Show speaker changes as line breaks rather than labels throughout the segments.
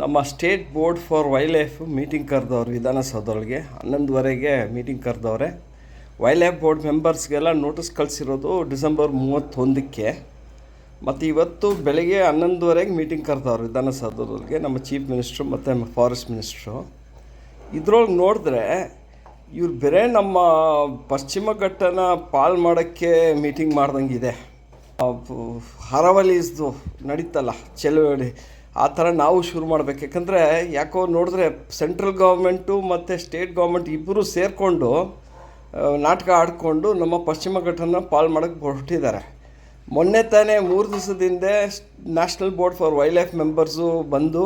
ನಮ್ಮ state board for wildlife meeting ಕರೆದವ್ರು ವಿಧಾನಸೌಧದೊಳಗೆ, ಹನ್ನೊಂದುವರೆಗೆ ಮೀಟಿಂಗ್ ಕರೆದವ್ರೆ. ವೈಲ್ಡ್ ಲೈಫ್ ಬೋರ್ಡ್ ಮೆಂಬರ್ಸ್ಗೆಲ್ಲ ನೋಟಿಸ್ ಕಳಿಸಿರೋದು ಡಿಸೆಂಬರ್ ಮೂವತ್ತೊಂದಕ್ಕೆ. ಮತ್ತು ಇವತ್ತು ಬೆಳಗ್ಗೆ ಹನ್ನೊಂದುವರೆಗೆ ಮೀಟಿಂಗ್ ಕರೆದವ್ರು ವಿಧಾನಸೌಧದೊಳಗೆ, ನಮ್ಮ ಚೀಫ್ ಮಿನಿಸ್ಟ್ರು ಮತ್ತು ಫಾರೆಸ್ಟ್ ಮಿನಿಸ್ಟ್ರು. ಇದ್ರೊಳಗೆ ನೋಡಿದ್ರೆ ಇವ್ರು ಬೇರೆ ನಮ್ಮ ಪಶ್ಚಿಮ ಘಟ್ಟನ ಪಾಲ್ ಮಾಡೋಕ್ಕೆ ಮೀಟಿಂಗ್ ಮಾಡ್ದಂಗಿದೆ ಹರವಲೀಸ್ದು ನಡೀತಲ್ಲ, ಚಳುವಳಿ. ಆ ಥರ ನಾವು ಶುರು ಮಾಡ್ಬೇಕು. ಯಾಕಂದರೆ ಯಾಕೋ ನೋಡಿದ್ರೆ ಸೆಂಟ್ರಲ್ ಗೌರ್ಮೆಂಟು ಮತ್ತು ಸ್ಟೇಟ್ ಗೌರ್ಮೆಂಟ್ ಇಬ್ಬರು ಸೇರಿಕೊಂಡು ನಾಟಕ ಆಡಿಕೊಂಡು ನಮ್ಮ ಪಶ್ಚಿಮ ಘಟ್ಟನ ಪಾಲ್ ಮಾಡೋಕ್ಕೆ ಹೊರಟಿದ್ದಾರೆ. ಮೊನ್ನೆ ತಾನೇ ಮೂರು ದಿವಸದಿಂದ national board for wildlife members ಬಂದು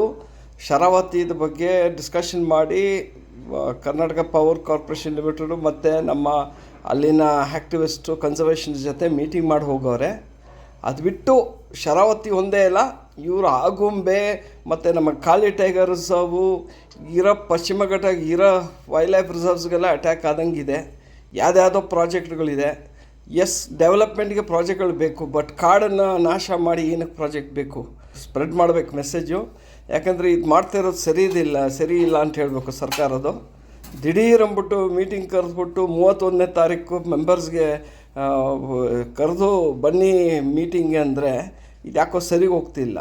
ಶರಾವತಿದ ಬಗ್ಗೆ ಡಿಸ್ಕಷನ್ ಮಾಡಿ ಕರ್ನಾಟಕ ಪವರ್ ಕಾರ್ಪೊರೇಷನ್ ಲಿಮಿಟೆಡು ಮತ್ತು ನಮ್ಮ ಅಲ್ಲಿನ ಆ್ಯಕ್ಟಿವಿಸ್ಟು ಕನ್ಸರ್ವೇಷನ್ ಜೊತೆ ಮೀಟಿಂಗ್ ಮಾಡಿ ಹೋಗವ್ರೆ. ಅದು ಬಿಟ್ಟು ಶರಾವತಿ ಒಂದೇ ಇಲ್ಲ ಇವರು ಆಗುಂಬೆ, ಮತ್ತು ನಮ್ಮ ಖಾಲಿ ಟೈಗರ್ ರಿಸರ್ವು ಇರೋ ಪಶ್ಚಿಮ ಘಟ್ಟ ಇರೋ ವೈಲ್ಡ್ ಲೈಫ್ ರಿಸರ್ವ್ಸ್ಗೆಲ್ಲ ಅಟ್ಯಾಕ್ ಆದಂಗಿದೆ. ಯಾವುದ್ಯಾವುದೋ ಪ್ರಾಜೆಕ್ಟ್ಗಳಿದೆ ಎಸ್ ಡೆವಲಪ್ಮೆಂಟ್ಗೆ ಪ್ರಾಜೆಕ್ಟ್ಗಳು ಬೇಕು ಬಟ್ ಕಾಡನ್ನು ನಾಶ ಮಾಡಿ ಏನಕ್ಕೆ ಪ್ರಾಜೆಕ್ಟ್ ಬೇಕು? ಸ್ಪ್ರೆಡ್ ಮಾಡಬೇಕು ಮೆಸೇಜು ಯಾಕಂದರೆ ಇದು ಮಾಡ್ತಾ ಇರೋದು ಸರಿ ಇದಿಲ್ಲ, ಸರಿ ಇಲ್ಲ ಅಂತ ಹೇಳಬೇಕು ಸರ್ಕಾರದ್ದು. ದಿಢೀರ್ ಅಂದ್ಬಿಟ್ಟು ಮೀಟಿಂಗ್ ಕರೆದ್ಬಿಟ್ಟು ಮೂವತ್ತೊಂದನೇ ತಾರೀಕು ಮೆಂಬರ್ಸ್ಗೆ ಕರೆದು ಬನ್ನಿ ಮೀಟಿಂಗ್ಗೆ ಅಂದರೆ ಇದು ಯಾಕೋ ಸರಿಗೆ ಹೋಗ್ತಿಲ್ಲ.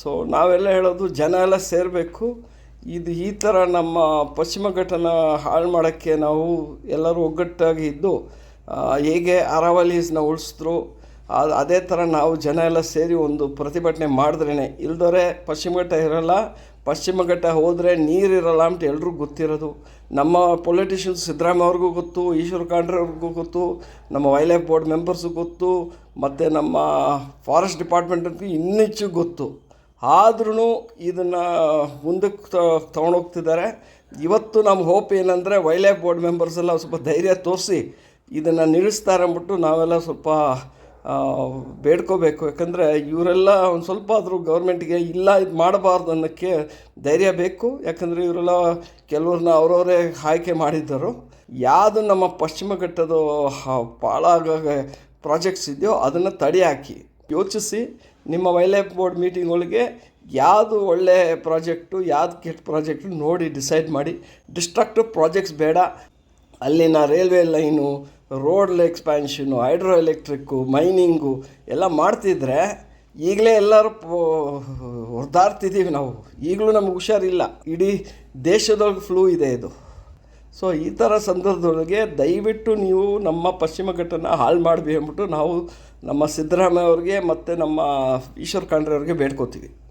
ಸೊ ನಾವೆಲ್ಲ ಹೇಳೋದು ಜನ ಎಲ್ಲ ಸೇರಬೇಕು. ಇದು ಈ ಥರ ನಮ್ಮ ಪಶ್ಚಿಮ ಘಟ್ಟನ ಹಾಳು ಮಾಡೋಕ್ಕೆ ನಾವು ಎಲ್ಲರೂ ಒಗ್ಗಟ್ಟಾಗಿ ಇದ್ದು ಹೇಗೆ ಅರಾವಲೀಸ್ನ ಉಳಿಸಿದ್ರು ಆ- ಅದೇ ಥರ ನಾವು ಜನ ಎಲ್ಲ ಸೇರಿ ಒಂದು ಪ್ರತಿಭಟನೆ ಮಾಡಿದ್ರೇ ಇಲ್ದೋರೆ ಪಶ್ಚಿಮ ಘಟ್ಟ ಇರೋಲ್ಲ. ಪಶ್ಚಿಮ ಘಟ್ಟ ಹೋದರೆ ನೀರಿರಲ್ಲ ಅಂತ ಎಲ್ರಿಗೂ ಗೊತ್ತಿರೋದು. ನಮ್ಮ ಪೊಲಿಟಿಷಿಯನ್ಸ್ ಸಿದ್ದರಾಮಯ್ಯ ಅವ್ರಿಗೂ ಗೊತ್ತು, ಈಶ್ವರ ಖಂಡ್ರೆ ಅವ್ರಿಗೂ ಗೊತ್ತು, ನಮ್ಮ ವೈಲ್ಡ್ ಲೈಫ್ ಬೋರ್ಡ್ ಮೆಂಬರ್ಸ್ಗೂ ಗೊತ್ತು, ಮತ್ತು ನಮ್ಮ ಫಾರೆಸ್ಟ್ ಡಿಪಾರ್ಟ್ಮೆಂಟ್ಗೂ ಇನ್ನೆಚ್ಚು ಗೊತ್ತು. ಆದ್ರೂ ಇದನ್ನು ಮುಂದಕ್ಕೆ ತೊಗೊಂಡೋಗ್ತಿದ್ದಾರೆ. ಇವತ್ತು ನಮ್ಮ ಹೋಪ್ ಏನಂದರೆ ವೈಲ್ಡ್ ಲೈಫ್ ಬೋರ್ಡ್ ಮೆಂಬರ್ಸ್ ಎಲ್ಲ ಸ್ವಲ್ಪ ಧೈರ್ಯ ತೋರಿಸಿ ಇದನ್ನು ನಿಲ್ಲಿಸ್ತಾರೆ ಅಂದ್ಬಿಟ್ಟು ನಾವೆಲ್ಲ ಸ್ವಲ್ಪ ಬೇಡ್ಕೋಬೇಕು. ಯಾಕಂದರೆ ಇವರೆಲ್ಲ ಒಂದು ಸ್ವಲ್ಪ ಆದರೂ ಗೌರ್ಮೆಂಟ್ಗೆ ಇಲ್ಲ, ಇದು ಮಾಡಬಾರ್ದು ಅನ್ನೋಕ್ಕೆ ಧೈರ್ಯ ಬೇಕು. ಯಾಕಂದರೆ ಇವರೆಲ್ಲ ಕೆಲವ್ರನ್ನ ಅವರವರೇ ಆಯ್ಕೆ ಮಾಡಿದ್ದರು. ಯಾವುದು ನಮ್ಮ ಪಶ್ಚಿಮ ಘಟ್ಟದ ಪಾಳಾಗ ಪ್ರಾಜೆಕ್ಟ್ಸ್ ಇದೆಯೋ ಅದನ್ನು ತಡೆ ಹಾಕಿ ಯೋಚಿಸಿ, ನಿಮ್ಮ ವೈಲ್ಡ್ ಬೋರ್ಡ್ ಮೀಟಿಂಗ್ಗಳಿಗೆ ಯಾವುದು ಒಳ್ಳೆ ಪ್ರಾಜೆಕ್ಟು, ಯಾವ್ದು ಕೆಟ್ಟ ಪ್ರಾಜೆಕ್ಟು ನೋಡಿ ಡಿಸೈಡ್ ಮಾಡಿ. ಡಿಸ್ಟ್ರಕ್ಟಿವ್ ಪ್ರಾಜೆಕ್ಟ್ಸ್ ಬೇಡ. ಅಲ್ಲಿನ railway line road expansion hydroelectric mining ಎಲ್ಲ ಮಾಡ್ತಿದ್ರೆ ಈಗಲೇ ಎಲ್ಲರೂ ಹೊರದಾಡ್ತಿದ್ದೀವಿ ನಾವು. ಈಗಲೂ ನಮ್ಗೆ ಹುಷಾರಿಲ್ಲ. ಇಡೀ ದೇಶದೊಳಗೆ ಫ್ಲೂ ಇದೆ ಇದು. ಸೊ ಈ ಥರ ಸಂದರ್ಭದೊಳಗೆ ದಯವಿಟ್ಟು ನೀವು ನಮ್ಮ ಪಶ್ಚಿಮ ಘಟ್ಟನ ಹಾಳು ಮಾಡಬಿ ಅಂದ್ಬಿಟ್ಟು ನಾವು ನಮ್ಮ ಸಿದ್ದರಾಮಯ್ಯ ಅವ್ರಿಗೆ ಮತ್ತು ನಮ್ಮ ಈಶ್ವರ್ ಖಂಡ್ರೆ ಅವ್ರಿಗೆ ಬೇಡ್ಕೋತೀವಿ.